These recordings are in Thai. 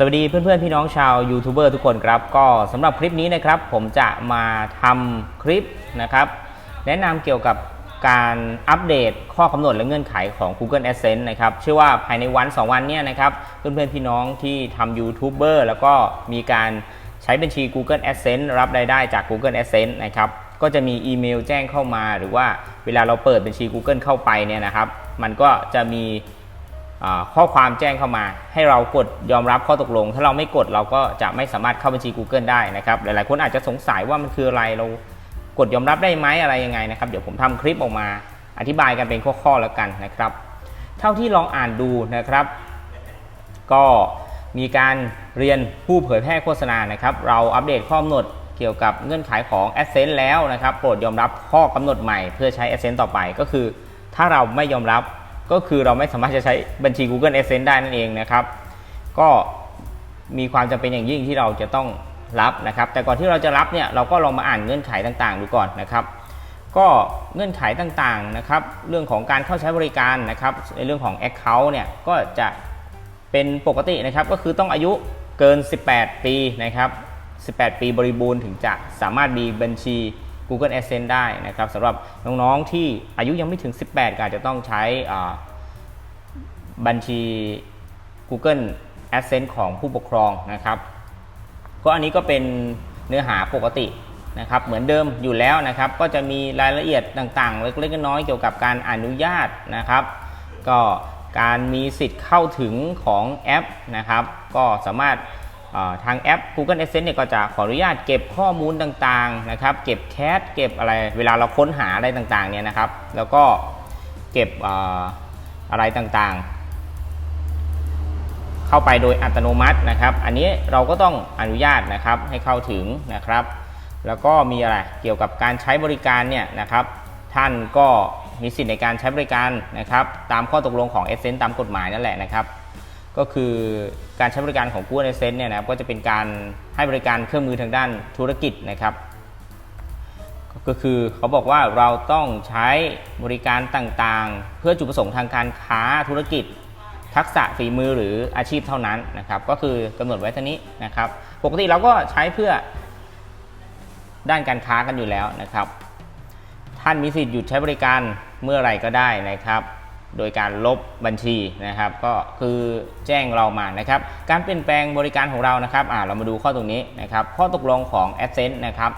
สวัสดีเพื่อนๆพี่น้องชาวยูทูบเบอร์ทุกคนครับ ก็สำหรับคลิปนี้นะครับผมจะมาทำคลิปนะครับ แนะนำเกี่ยวกับการอัปเดตข้อกำหนดและเงื่อนไขของ Google Adsense นะครับเชื่อว่าภายในวัน 2 วันเนี้นะครับเพื่อนๆพี่น้องที่ทำยูทูบเบอร์แล้วก็มีการใช้บัญชี Google Adsense รับรายได้จาก Google Adsense นะครับก็จะมีอีเมลแจ้งเข้ามา หรือว่าเวลาเราเปิดบัญชี Google เข้าไปเนี่ยนะครับ มันก็จะมี ข้อความแจ้งเข้ามา ให้เรากดยอมรับข้อตกลง ถ้าเราไม่กดเราก็จะไม่สามารถเข้าบัญชี Google ได้นะครับ หลายๆ คนอาจจะสงสัยว่ามันคืออะไรเรากดยอมรับได้ไหมอะไรยังไงนะครับ เดี๋ยวผมทำคลิปออกมา อธิบายกันเป็นข้อๆแล้วกันนะครับ เท่าที่ลองอ่านดูนะครับ ก็มีการเรียนผู้เผยแพร่โฆษณานะครับ เราอัปเดตข้อกำหนดเกี่ยวกับเงื่อนไขของ Adsense แล้วนะครับ โปรดยอมรับข้อกำหนดใหม่เพื่อใช้ Adsense ต่อไปก็คือ ถ้าเราไม่ยอมรับ ก็คือเราไม่สามารถจะใช้บัญชี Google Adsense ได้นั่นเองนะครับ ก็มีความจำเป็นอย่างยิ่งที่เราจะต้องรับนะครับ แต่ก่อนที่เราจะรับเนี่ยเราก็ลองมาอ่านเงื่อนไขต่างๆ ดูก่อนนะครับ ก็เงื่อนไขต่างๆนะครับ เรื่องของการเข้าใช้บริการนะครับในเรื่องของ Account เนี่ยก็จะเป็นปกตินะครับ ก็คือต้องอายุเกิน 18 ปีนะครับ 18 ปีบริบูรณ์ถึงจะสามารถมีบัญชี Google Adsense ได้นะครับสำหรับน้องๆที่อายุยังไม่ถึง 18 ก็อาจจะต้องใช้บัญชี Google Adsense ของผู้ปกครองนะครับ ก็อันนี้ก็เป็นเนื้อหาปกตินะครับเหมือนเดิมอยู่แล้วนะครับก็จะมีรายละเอียดต่างๆ เล็กๆน้อยๆเกี่ยวกับการอนุญาตนะครับ ก็การมีสิทธิ์เข้าถึงของแอปนะครับ ก็สามารถ ทางแอป Google Adsense เนี่ยก็จะขออนุญาตเก็บข้อมูลต่างๆนะครับ เก็บแคชเก็บอะไรเวลาเราค้นหาอะไรต่างๆเนี่ยนะครับ แล้วก็เก็บออะไรต่างๆ เข้าไปโดยอัตโนมัตินะครับ อันนี้เราก็ต้องอนุญาตนะครับให้เข้าถึงนะครับ แล้วก็มีอะไรเกี่ยวกับการใช้บริการเนี่ยนะครับ ท่านก็มีสิทธิ์ในการใช้บริการนะครับ ตามข้อตกลงของ s อ n ตามกฎหมายนั่นแหละนะครับ ก็คือการใช้บริการของ Google Adsense เนี่ยนะครับก็จะเป็นการให้บริการเครื่องมือทางด้านธุรกิจนะครับ ก็คือเขาบอกว่าเราต้องใช้บริการต่างๆ เพื่อจุดประสงค์ทางการค้าธุรกิจ ทักษะฝีมือหรืออาชีพเท่านั้นนะครับ ก็คือกำหนดไว้เท่านี้นะครับ ปกติเราก็ใช้เพื่อด้านการค้ากันอยู่แล้วนะครับ ท่านมีสิทธิ์หยุดใช้บริการเมื่อไหร่ก็ได้นะครับ โดยการลบบัญชีนะครับ ก็คือแจ้งเรามานะครับ การเปลี่ยนแปลงบริการของเรานะครับอ่าเรามาดูข้อตรงนี้นะครับ ข้อตกลงของ Adsense นะครับ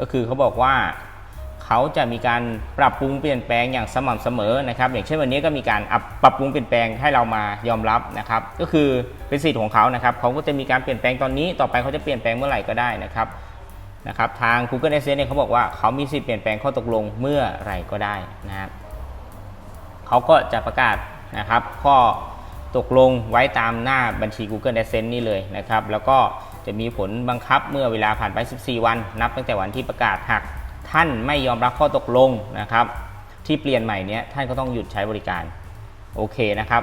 ก็คือเขาบอกว่าเขาจะมีการปรับปรุงเปลี่ยนแปลงอย่างสม่ำเสมอนะครับ อย่างเช่นวันนี้ก็มีการปปรับปรุงเปลี่ยนแปลงให้เรามายอมรับนะครับ ก็คือเป็นสิทธิ์ของเขานะครับเขาก็จะมีการเปลี่ยนแปลงตอนนี้ต่อไปเขาจะเปลี่ยนแปลงเมื่อไหร่ก็ได้นะครับนะครับทาง Google Adsense เนี่ยเขาบอกว่าเขามีสิทธิ์เปลี่ยนแปลงข้อตกลงเมื่อไหร่ก็ได้นะครับ เขาก็จะประกาศนะครับ ข้อตกลงไว้ตามหน้าบัญชี Google Adsense นี่เลยนะครับ แล้วก็จะมีผลบังคับเมื่อเวลาผ่านไป 14 วัน นับตั้งแต่วันที่ประกาศหากท่านไม่ยอมรับข้อตกลงนะครับ ที่เปลี่ยนใหม่นี้ท่านก็ต้องหยุดใช้บริการโอเคนะครับ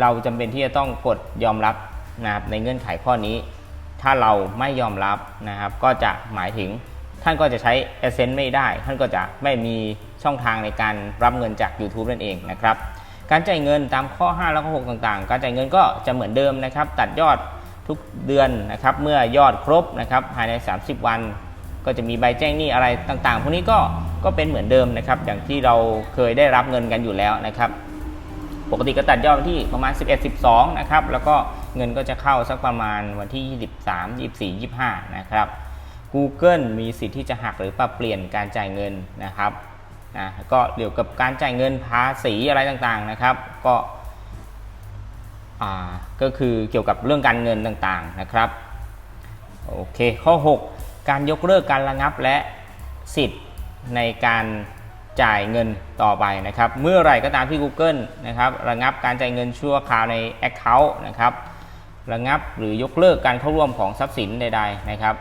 เราจำเป็นที่จะต้องกดยอมรับนะครับในเงื่อนไขข้อนี้ ถ้าเราไม่ยอมรับนะครับ ก็จะหมายถึง ท่านก็จะใช้ Adsense ไม่ได้ ท่านก็จะไม่มีช่องทางในการรับเงินจาก YouTube นั่นเองนะครับการจ่ายเงินตามข้อ 5 แล้วก็6ต่างๆ การจ่ายเงินก็จะเหมือนเดิมนะครับ ตัดยอดทุกเดือนนะครับ เมื่อยอดครบนะครับภายใน 30 วัน ก็จะมีใบแจ้งหนี้อะไรต่างๆ พวกนี้ก็ก็เป็นเหมือนเดิมนะครับ อย่างที่เราเคยได้รับเงินกันอยู่แล้วนะครับ ปกติก็ตัดยอดที่ประมาณ 11 12 นะครับ แล้วก็เงินก็จะเข้าสักประมาณวันที่ 23 24 25 นะครับ Google มีสิทธิ์ที่จะหักหรือปรับเปลี่ยนการจ่ายเงินนะครับนะก็เกี่ยวกับการจ่ายเงินภาษีอะไรต่างๆนะครับ ก็ก็คือเกี่ยวกับเรื่องการเงินต่างๆนะครับโอเคข้อ 6 การยกเลิกการระงับและสิทธิ์ในการจ่ายเงินต่อไปนะครับ เมื่อไหร่ก็ตามที่ Google นะครับระงับการจ่ายเงินชั่วคราวใน Account นะครับระงับหรือยกเลิกการเข้าร่วมของทรัพย์สินใดๆนะครับ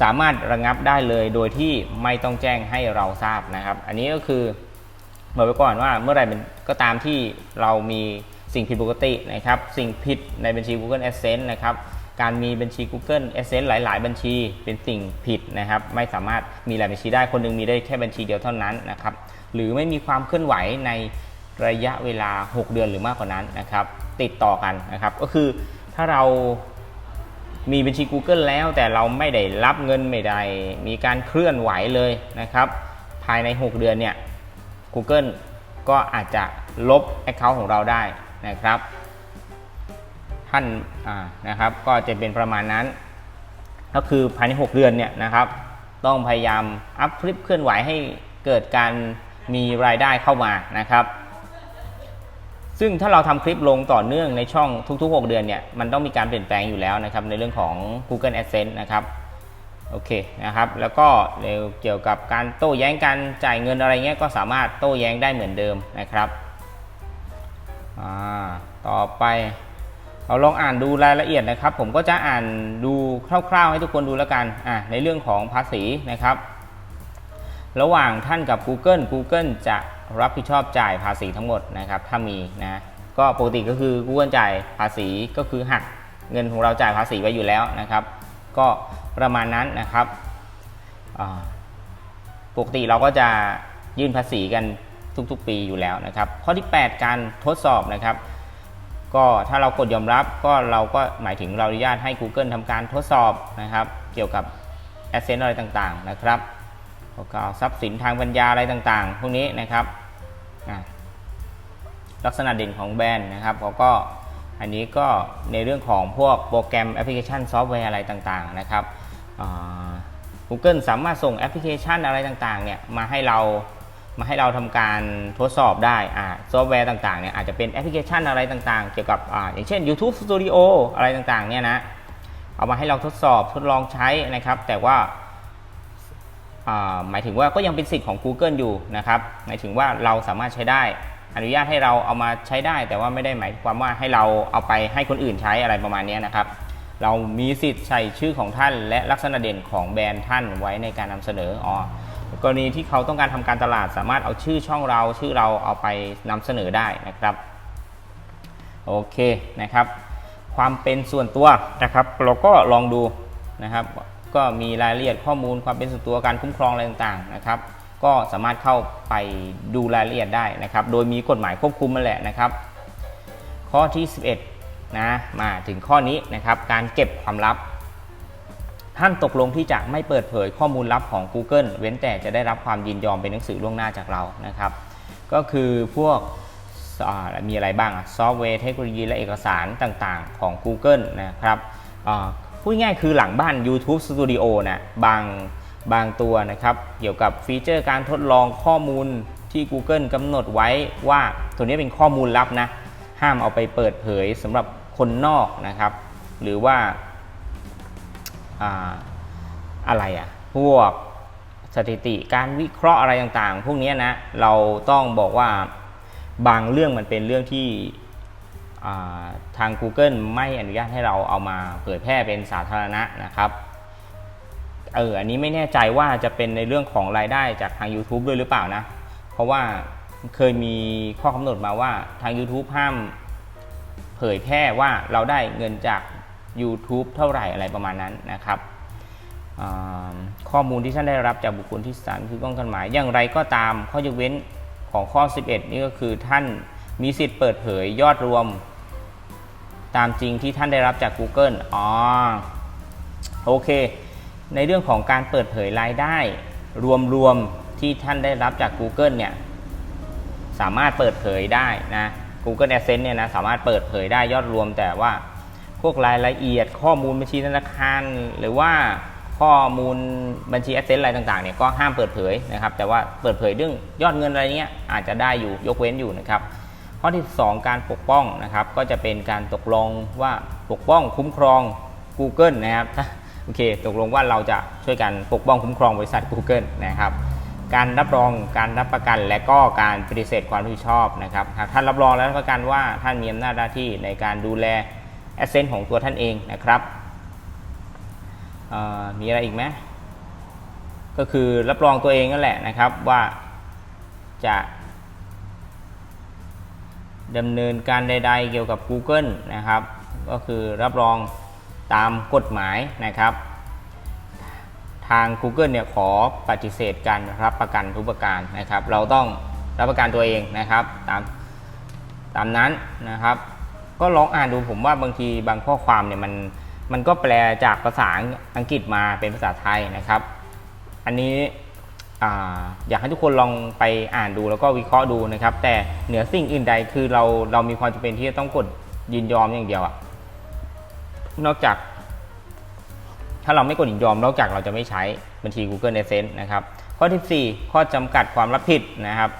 สามารถระงับได้เลยโดยที่ไม่ต้องแจ้งให้เราทราบนะครับ อันนี้ก็คือบอกไว้ก่อนว่าเมื่อไรเป็นก็ตามที่เรามีสิ่งผิดปกตินะครับ สิ่งผิดในบัญชี Google Adsense นะครับ การมีบัญชี Google Adsense หลาย ๆ บัญชีเป็นสิ่งผิดนะครับ ไม่สามารถมีหลายบัญชีได้คนหนึงมีได้แค่บัญชีเดียวเท่านั้นนะครับ หรือไม่มีความเคลื่อนไหวในระยะเวลา 6 เดือนหรือมากกว่านั้นนะครับ ติดต่อกันนะครับ ก็คือถ้าเรา มีบัญชี Google แล้วแต่เราไม่ได้รับเงินไม่ได้มีการเคลื่อนไหวเลยนะครับ ภายใน 6 เดือนเนี่ย Google ก็อาจจะลบ Account ของเราได้นะครับ ท่านอ่านะครับก็จะเป็นประมาณนั้น ก็คือภายใน 6 เดือนเนี่ยนะครับ ต้องพยายามอัพคลิปเคลื่อนไหวให้เกิดการมีรายได้เข้ามานะครับ ซึ่งถ้าเราทำคลิปลงต่อเนื่องในช่องทุกๆ 6 เดือนเนี่ยมันต้องมีการเปลี่ยนแปลงอยู่แล้วนะครับในเรื่องของ Google AdSense นะครับโอเคนะครับแล้วก็เกี่ยวกับการโต้แย้งการจ่ายเงินอะไรเงี้ยก็สามารถโต้แย้งได้เหมือนเดิมนะครับอ่าต่อไปเราลองอ่านดูรายละเอียดนะครับ ผมก็จะอ่านดูคร่าวๆให้ทุกคนดูแล้วกันอะในเรื่องของภาษีนะครับ ระหว่างท่านกับ Google Google จะรับผิดชอบจ่ายภาษีทั้งหมดนะครับ ถ้ามีนะก็ปกติก็คือ Google จ่ายภาษีก็คือหักเงินของเราจ่ายภาษีไว้อยู่แล้วนะครับ ก็ประมาณนั้นนะครับปกติเราก็จะยื่นภาษีกันทุกๆ ปีอยู่แล้วนะครับ ข้อที่ 8 การทดสอบนะครับ ก็ถ้าเรากดยอมรับก็เราก็หมายถึงเราอนุญาตให้ Google ทำการทดสอบนะครับ เกี่ยวกับ Adsense อะไรต่างๆนะครับ แล้วก็ทรัพย์สินทางปัญญาอะไรต่างๆ พวกนี้นะครับลักษณะเด่นของแบรนด์นะครับเขาก็อันนี้ก็ในเรื่องของพวกโปรแกรมแอปพลิเคชันซอฟต์แวร์อะไรต่างๆนะครับ Google สามารถส่งแอปพลิเคชันอะไรต่างๆเนี่ยมาให้เรามาให้เราทำการทดสอบได้อ่าซอฟต์แวร์ต่างๆเนี่ยอาจจะเป็นแอปพลิเคชันอะไรต่างๆ เกี่ยวกับอ่าอย่างเช่น YouTube Studio อะไรต่างๆเนี่ยนะเอามาให้เราทดสอบทดลองใช้นะครับ แต่ว่า หมายถึงว่าก็ยังเป็นสิทธิ์ของ Google อยู่นะครับหมายถึงว่าเราสามารถใช้ได้ อนุญาตให้เราเอามาใช้ได้ แต่ว่าไม่ได้หมายความว่าให้เราเอาไปให้คนอื่นใช้อะไรประมาณนี้นะครับ เรามีสิทธิ์ใส่ชื่อของท่าน และลักษณะเด่นของแบรนด์ท่านไว้ในการนำเสนออ๋อกรณีที่เขาต้องการทำการตลาด สามารถเอาชื่อช่องเราชื่อเราเอาไปนำเสนอได้นะครับโอเคนะครับ ความเป็นส่วนตัวนะครับ เราก็ลองดูนะครับ ก็มีรายละเอียดข้อมูลความเป็นส่วนตัวการคุ้มครองอะไรต่างๆนะครับ ก็สามารถเข้าไปดูรายละเอียดได้นะครับ โดยมีกฎหมายควบคุมมาแหละนะครับ ข้อที่ 11นะมาถึงข้อนี้นะครับ การเก็บความลับท่านตกลงที่จะไม่เปิดเผยข้อมูลลับของ Google เว้นแต่จะได้รับความยินยอมเป็นหนังสือล่วงหน้าจากเรานะครับ ก็คือพวกมีอะไรบ้างซอฟต์แวร์เทคโนโลยีและเอกสารต่างๆของ Google นะครับ พูดง่ายคือหลังบ้าน YouTube Studio นะบางบางตัวนะครับ เกี่ยวกับฟีเจอร์การทดลองข้อมูลที่ Google กำหนดไว้ว่าตัวนี้เป็นข้อมูลลับนะ ห้ามเอาไปเปิดเผยสำหรับคนนอกนะครับ หรือว่าอ่าอะไรอะพวกสถิติการวิเคราะห์อะไรต่างๆ พวกนี้นะ เราต้องบอกว่าบางเรื่องมันเป็นเรื่องที่ ทาง Google ไม่อนุญาตให้เราเอามาเผยแพร่เป็นสาธารณะนะครับเอออันนี้ไม่แน่ใจว่าจะเป็นในเรื่องของรายได้จากทาง YouTube ด้วยหรือเปล่านะ เพราะว่าเคยมีข้อกำหนดมาว่าทาง YouTube ห้ามเผยแพร่ว่าเราได้เงินจาก YouTube เท่าไหร่อะไรประมาณนั้นนะครับข้อมูลที่ท่านได้รับจากบุคคลที่สามคือต้องกันหมายอย่างไรก็ตามข้อยกเว้นของข้อ 11 นี่ก็คือท่านมีสิทธิ์เปิดเผยยอดรวม ตามจริงที่ท่านได้รับจาก Google อ๋อโอเค ในเรื่องของการเปิดเผยรายได้ รวมๆที่ท่านได้รับจาก Google เนี่ยสามารถเปิดเผยได้นะ Google Adsense เนี่ยนะสามารถเปิดเผยได้ยอดรวมแต่ว่าพวกรายละเอียดข้อมูลบัญชีธนาคาร หรือว่าข้อมูลบัญชี Adsense อะไรต่างๆเนี่ยก็ห้ามเปิดเผยนะครับ แต่ว่าเปิดเผยเรื่องยอดเงินอะไรเงี้ยอาจจะได้อยู่ยกเว้นอยู่นะครับ ข้อที่ 2 การปกป้องนะครับ ก็จะเป็นการตกลงว่าปกป้องคุ้มครอง Google นะครับโอเค ตกลงว่าเราจะช่วยกันปกป้องคุ้มครองบริษัท Google นะครับ การรับรองการรับประกันและก็การปฏิเสธความรับผิดชอบนะครับหากท่านรับรองและรับประกันว่าท่านมีอำนาจหน้าที่ในการดูแลแอสเซนต์ของตัวท่านเองนะครับมีอะไรอีกไหมก็คือรับรองตัวเองนั่นแหละนะครับว่าจะ ดำเนินการใด ๆ เกี่ยวกับ Google นะครับ ก็คือรับรองตามกฎหมายนะครับ ทาง Google เนี่ยขอปฏิเสธการรับประกันทุกประการนะครับ เราต้องรับประกันตัวเองนะครับตามตามนั้นนะครับ ก็ลองอ่านดูผมว่าบางทีบางข้อความเนี่ยมันมันก็แปลจากภาษาอังกฤษมาเป็นภาษาไทยนะครับ อันนี้ อยากให้ทุกคนลองไปอ่านดูแล้วก็วิเคราะห์ดูนะครับ แต่เหนือสิ่งอื่นใดคือเราเรามีความจำเป็นที่จะต้องกดยินยอมอย่างเดียวอะนอกจาก ถ้าเราไม่กดยินยอมนอกจากเราจะไม่ใช้บัญชี Google Adsense นะครับข้อที่4ข้อจำกัดความรับผิดนะครับ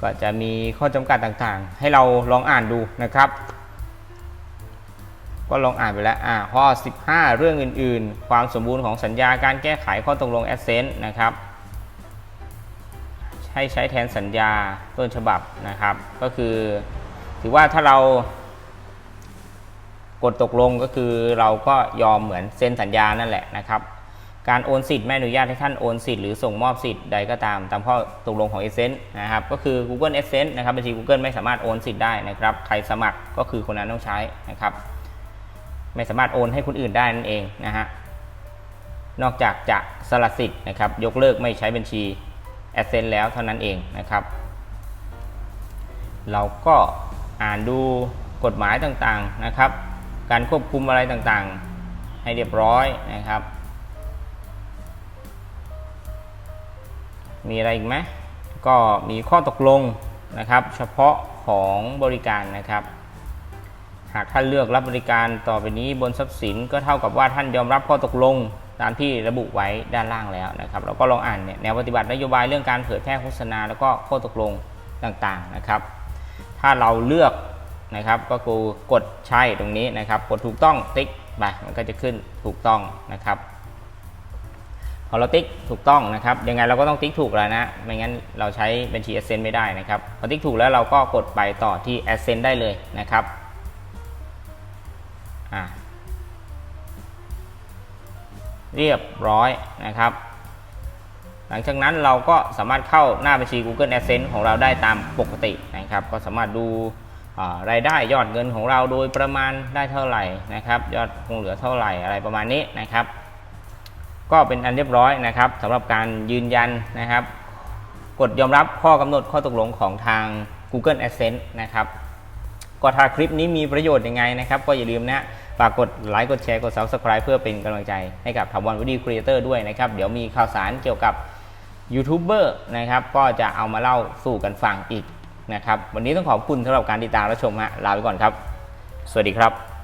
ก็จะมีข้อจำกัดต่างๆ ให้เราลองอ่านดูนะครับ ก็ลองอ่านไปแล้วอ่าข้อ 15 เรื่องอื่น ๆ ความสมบูรณ์ของสัญญาการแก้ไขข้อตกลง a d s e n s e นะครับ ให้ใช้แทนสัญญาต้นฉบับนะครับ ก็คือ ถือว่าถ้าเรากดตกลงก็คือเราก็ยอมเหมือนเซ็นสัญญานั่นแหละนะครับ การโอนสิทธิ์ไม่อนุญาตให้ท่านโอนสิทธิ์หรือส่งมอบสิทธิ์ใดก็ตามตามข้อตกลงของ e s s e n นะครับก็คือ Google Essence นะครับบัญชี Google ไม่สามารถโอนสิทธิ์ได้นะครับใครสมัครก็คือคนนั้นต้องใช้นะครับ ไม่สามารถโอนให้คนอื่นได้นั่นเองนะฮะนอกจากจะสละสิทธิ์นะครับยกเลิกไม่ใช้บัญชี Essence แล้วเท่านั้นเองนะครับ เราก็อ่านดูกฎหมายต่างๆนะครับ การควบคุมอะไรต่างๆ ให้เรียบร้อยนะครับ มีอะไรอีกไหมก็มีข้อตกลงนะครับ เฉพาะของบริการนะครับ หากท่านเลือกรับบริการต่อไปนี้บนทรัพย์สินก็เท่ากับว่าท่านยอมรับข้อตกลง ตามที่ระบุไว้ด้านล่างแล้วนะครับเราก็ลองอ่านเนี่ยแนวปฏิบัตินโยบายเรื่องการเผยแพร่โฆษณา แล้วก็ข้อตกลงต่างๆนะครับ ถ้าเราเลือกนะครับก็คือกดใช่ตรงนี้นะครับ กดถูกต้องติ๊กไปมันก็จะขึ้นถูกต้องนะครับพอเราติ๊กถูกต้องนะครับยังไงเราก็ต้องติ๊กถูกแล้วนะไม่งั้นเราใช้บัญชี Ascent ไม่ได้นะครับพอติ๊กถูกแล้วเราก็กดไปต่อที่ Ascent ได้เลยนะครับอ่า เรียบร้อยนะครับ หลังจากนั้นเราก็สามารถเข้าหน้าบัญชี Google Adsense ของเราได้ตามปกตินะครับ ก็สามารถดูรายได้ยอดเงินของเราโดยประมาณได้เท่าไหร่นะครับ ยอดคงเหลือเท่าไหร่อะไรประมาณนี้นะครับ ก็เป็นอันเรียบร้อยนะครับสำหรับการยืนยันนะครับ กดยอมรับข้อกำหนดข้อตกลงของทาง Google Adsense นะครับ ก็ถ้าคลิปนี้มีประโยชน์ยังไงนะครับ ก็อย่าลืมนะฝากกดไลค์กดแชร์กด Subscribe เพื่อเป็นกำลังใจให้กับทวันวิดีครีเอเตอร์ด้วยนะครับ เดี๋ยวมีข่าวสารเกี่ยวกับยูทูบเบอร์นะครับก็จะเอามาเล่าสู่กันฟังอีกนะครับ วันนี้ต้องขอบคุณสำหรับการติดตามและชมฮะลาไปก่อนครับ สวัสดีครับ